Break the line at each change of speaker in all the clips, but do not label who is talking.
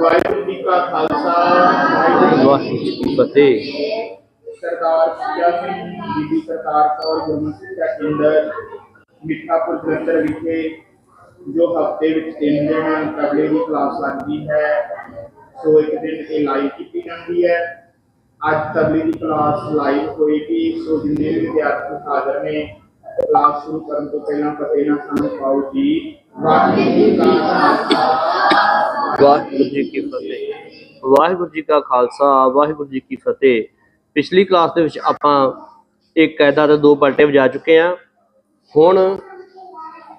ਵਾਹਿਗੁਰੂ ਜੀ ਕਾ ਖਾਲਸਾ ਵਾਹਿਗੁਰੂ
ਵਾਹਿਗੁਰੂ ਜੀ ਕੀ ਫਤਿਹ
ਸਰਦਾਰ ਸਿਆ ਸਿੰਘ ਬੀਬੀ ਸਰਕਾਰ ਕੌਰ ਗੁਰਮਤਿ ਸਿੱਖਿਆ ਕੇਂਦਰ ਮਿੱਠਾਪੁਰ ਜਲੰਧਰ ਵਿਖੇ ਜੋ ਹਫਤੇ ਵਿੱਚ ਤਿੰਨ ਦਿਨ ਤਬਲੇ ਦੀ ਕਲਾਸ ਲੱਗਦੀ ਹੈ ਸੋ ਇੱਕ ਦਿਨ ਇਹ ਲਾਈਵ ਕੀਤੀ ਜਾਂਦੀ ਹੈ ਅੱਜ ਤਬਲੇ ਦੀ ਕਲਾਸ ਲਾਈਵ ਹੋਏਗੀ ਸੋ ਜਿੰਨੇ ਵੀ ਵਿਦਿਆਰਥੀ ਹਾਜ਼ਰ ਨੇ ਕਲਾਸ ਸ਼ੁਰੂ ਕਰਨ ਤੋਂ ਪਹਿਲਾਂ ਫਤਿਹ ਨਾਲ ਸਾਨੂੰ ਪਾਓ ਜੀ ਵਾਹਿਗੁਰੂ ਜੀ ਕੀ
ਫਤਿਹ। ਵਾਹਿਗੁਰੂ ਜੀ ਕਾ ਖਾਲਸਾ, ਵਾਹਿਗੁਰੂ ਜੀ ਕੀ ਫਤਿਹ। ਪਿਛਲੀ ਕਲਾਸ ਦੇ ਵਿੱਚ ਆਪਾਂ ਇੱਕ ਕਾਇਦਾ ਤੇ ਦੋ ਪਲਟੇ ਵਜਾ ਚੁੱਕੇ ਆ ਹੁਣ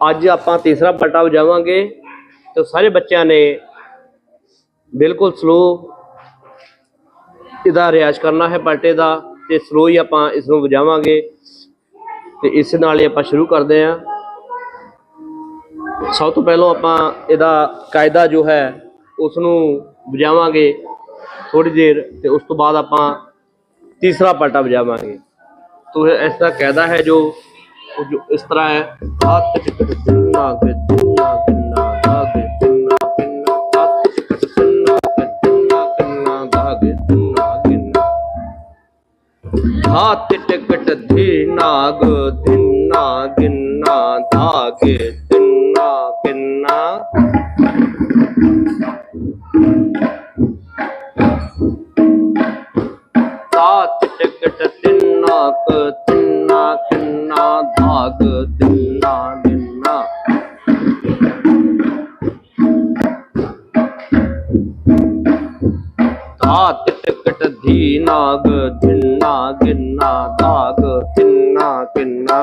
ਅੱਜ ਆਪਾਂ ਤੀਸਰਾ ਪਲਟਾ ਵਜਾਵਾਂਗੇ ਤੇ ਸਾਰੇ ਬੱਚਿਆਂ ਨੇ ਬਿਲਕੁਲ ਸਲੋ ਇਹਦਾ ਰਿਆਜ਼ ਕਰਨਾ ਹੈ ਪਲਟੇ ਦਾ ਤੇ ਸਲੋ ਹੀ ਆਪਾਂ ਇਸ ਨੂੰ ਵਜਾਵਾਂਗੇ ਤੇ ਇਸ ਨਾਲ ਹੀ ਆਪਾਂ ਸ਼ੁਰੂ ਕਰਦੇ ਹਾਂ। ਸਭ ਤੋਂ ਪਹਿਲਾਂ ਆਪਾਂ ਇਹਦਾ ਕਾਇਦਾ ਜੋ ਹੈ ਉਸ ਨੂੰ ਵਜਾਵਾਂਗੇ ਥੋੜੀ ਦੇਰ ਤੇ ਉਸ ਤੋਂ ਬਾਅਦ ਆਪਾਂ ਤੀਸਰਾ ਪਲਟਾ ਵਜਾਵਾਂਗੇ। ਤੋ ਇਹ ਇਸ ਦਾ ਕਾਇਦਾ ਹੈ ਜੋ ਇਸ ਤਰ੍ਹਾਂ ਹੈ। ਹੱਥ ਚਿਕਟ ਤਿੰਨਾ ਕੇ ਤਿੰਨਾ ਕਿੰਨਾ ਧਾਗੇ ਤਿੰਨਾ ਕਿੰਨਾ ਹੱਥ ਚਿਕਟ ਤਿੰਨਾ ਕੇ ਤਿੰਨਾ ਧਾਗੇ धात टिकट धीनाग धिन्ना गिन्ना धाग तिन्ना किन्ना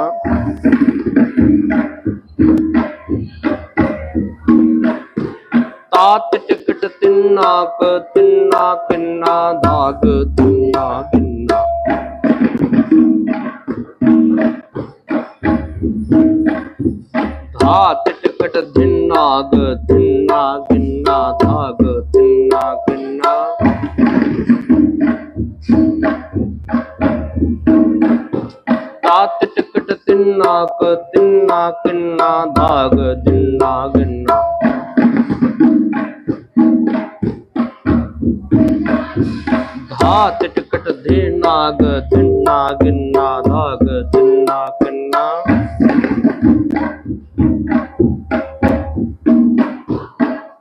तात टिकट तिन्नाक तिन्ना किन्ना धाग तिन्ना किन्ना धात टिकट धिन्नाग धिन्ना गिन्ना धाग तिन्ना तिन्नाक तिन्ना किन्ना धाग दिन्ना गिन्ना धात टिकट धिन्नाग धिन्ना गिन्ना धाग दिन्ना किन्ना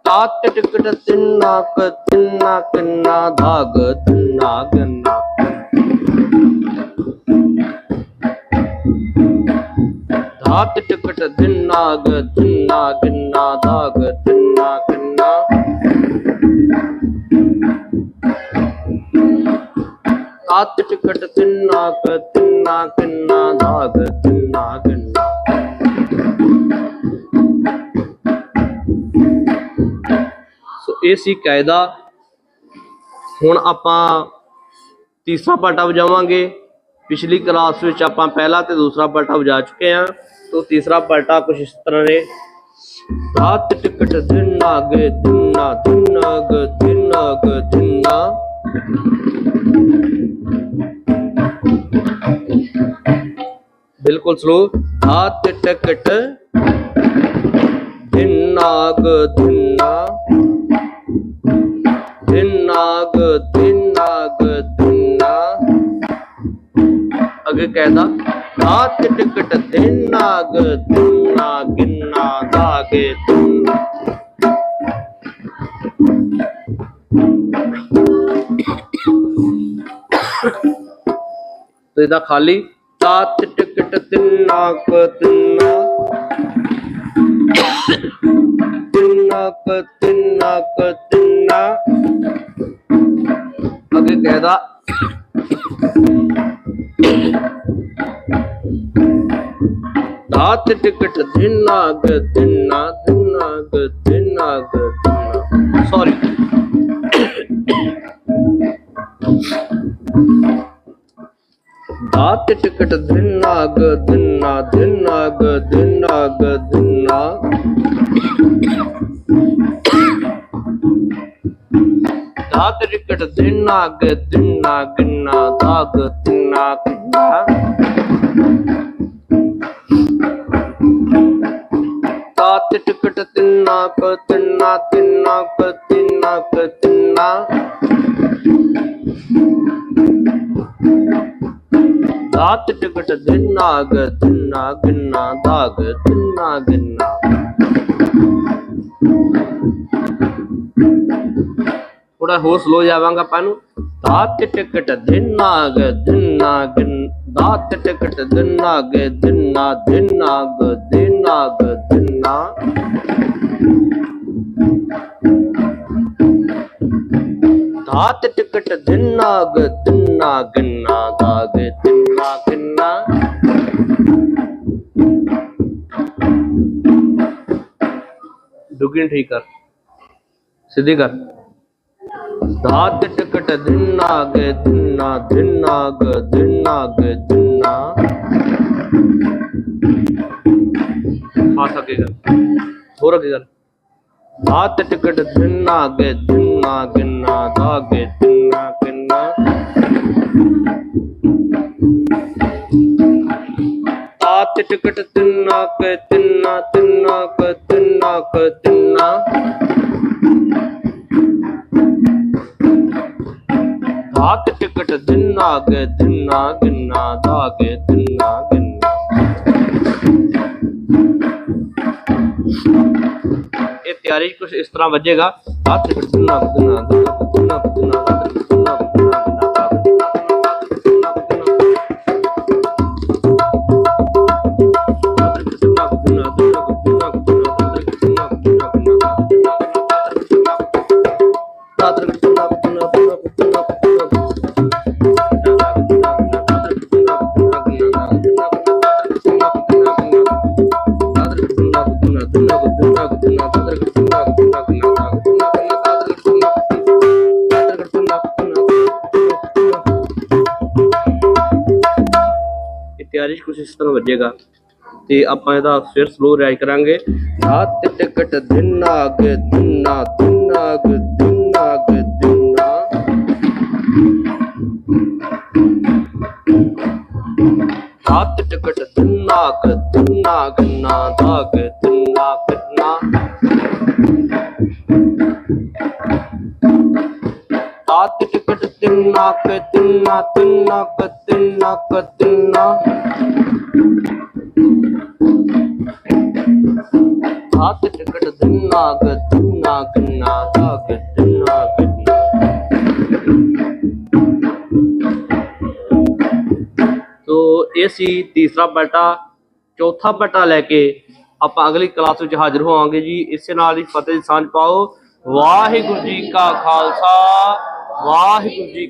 तात टिकट तिन्नाक तिन्ना किन्ना धाग तिन्ना गिन्ना ਰਾਤ ਟਿਕਟ ਦਿਨ ਨਾਗ ਦਿਨਾ ਗਿੰਨਾ, ਦਾਗ ਦਿਨਾ ਗਿੰਨਾ। ਰਾਤ ਟਿਕਟ ਦਿਨ ਨਾਗ ਦਿਨਾ ਗਿੰਨਾ, ਦਾਗ ਦਿਨਾ ਗਿੰਨਾ। ਸੋ ਇਹ ਸੀ ਕਾਇਦਾ। ਹੁਣ ਆਪਾਂ ਤੀਸਰਾ ਪਾਟਾ ਵਜਾਵਾਂਗੇ। ਪਿਛਲੀ ਕਲਾਸ ਵਿੱਚ ਆਪਾਂ ਪਹਿਲਾ ਤੇ ਦੂਸਰਾ ਪਾਟਾ ਵਜਾ ਚੁੱਕੇ ਹਾਂ ਤੋਂ ਤੀਸਰਾ ਪਾਟਾ ਕੁਝ ਇਸ ਤਰ੍ਹਾਂ ਨੇ ਰਾਤ ਟਿਕਟ ਦਿਨਾ ਗੇ ਦਿਨਾ ਦਿਨਾ ਗ ਦਿਨਾ ਗ ਦਿਨਾ ਬਿਲਕੁਲ ਸਲੋ ਰਾਤ ਟਿਕਟ ਦਿਨਾ ਗ ਦਿਨਾ ਦਿਨਾਗ ਦਿਨਾਗ कहता नाथ टिकट धिन्नाग धुन्ना गिन्ना दागे तो इधर खाली तात टिकट तिन्नाक तिन्ना तिन्नाक तिन्नाक तिन्ना आगे कहता हाथ टिकट धिना ग धिना धिना ग धिना ग धिना सॉरी दात टिकट धिना ग धिना धिना ग धिना ग धिना धात टिकट धिना ग धिना गिन्ना धाग धिना गिन्ना ఒకటి తిన్నాక తిన్నా తిన్నా ఒక తిన్నా దాతుటకట తిన్నాగ తిన్నా గిన్నా దాగ తిన్నా గిన్నా. కూడా హోస్లో जावांगा పను. दात टिकट దిన్నాగ దిన్నాగ दिना गिन దిన్నాగ దిన్నా దిన్నాగ దిన్నాగ దిన్నా धात टिकट दिन्ना ग दिन्ना गन्ना दाग दिन्ना गन्ना। दुगिन ठीक कर सीधी कर। धात टिकट दिन्ना ग दिन्ना दिन्ना ग दिन्ना ग दिन्ना आ सकेगा हो रखेगा धात टिकट दिन्ना ग दिन्ना गिन्ना गिन्ना धागे तिन्ना किन्ना। तात टिकट तिन्ना के तिन्ना तिन्ना के तिन्ना के तिन्ना। तात टिकट तिन्ना के तिन्ना गिन्ना धागे तिन्ना गिन्ना ये तैयारी कुछ इस तरह बजेगा। రాత్రికి తిన్నాను తిన్నాను తిన్నాను తిన్నాను ਇਹ ਕੁਝ ਇਸ ਤਰ੍ਹਾਂ ਵੱਜੇਗਾ। ਤੇ ਆਪਾਂ ਇਹਦਾ ਫਿਰ ਸਲੋ ਰਾਈਟ ਕਰਾਂਗੇ। ਹੱਥ ਟਿਕਟ ਦਿਨਾ ਗ ਦਿਨਾ ਦਿਨਾ ਗ ਦਿਨਾ ਕ ਦਿਨਾ ਦਿਨਾ ਕ ਦਿਨਾ ਕ ਦਿਨਾ ਹੱਥ ਟਿਕਟ ਦਿਨਾ ਗ ਦਿਨਾ ਗਨਾ ਦਾਗ ਦਿਨਾ ਗਨਾ ਤੋ ਇਹ ਸੀ ਤੀਸਰਾ ਬਟਾ ਚੌਥਾ ਬਟਾ ਲੈ ਕੇ ਆਪਾਂ ਅਗਲੀ ਕਲਾਸ ਵਿੱਚ ਹਾਜ਼ਰ ਹੋਵਾਂਗੇ ਜੀ ਇਸੇ ਨਾਲ ਹੀ ਫਤਿਹ ਦੀ ਸਾਂਝ ਪਾਓ ਵਾਹਿਗੁਰੂ ਜੀ ਕਾ ਖਾਲਸਾ ਵਾਹਿਗੁਰੂ ਜੀ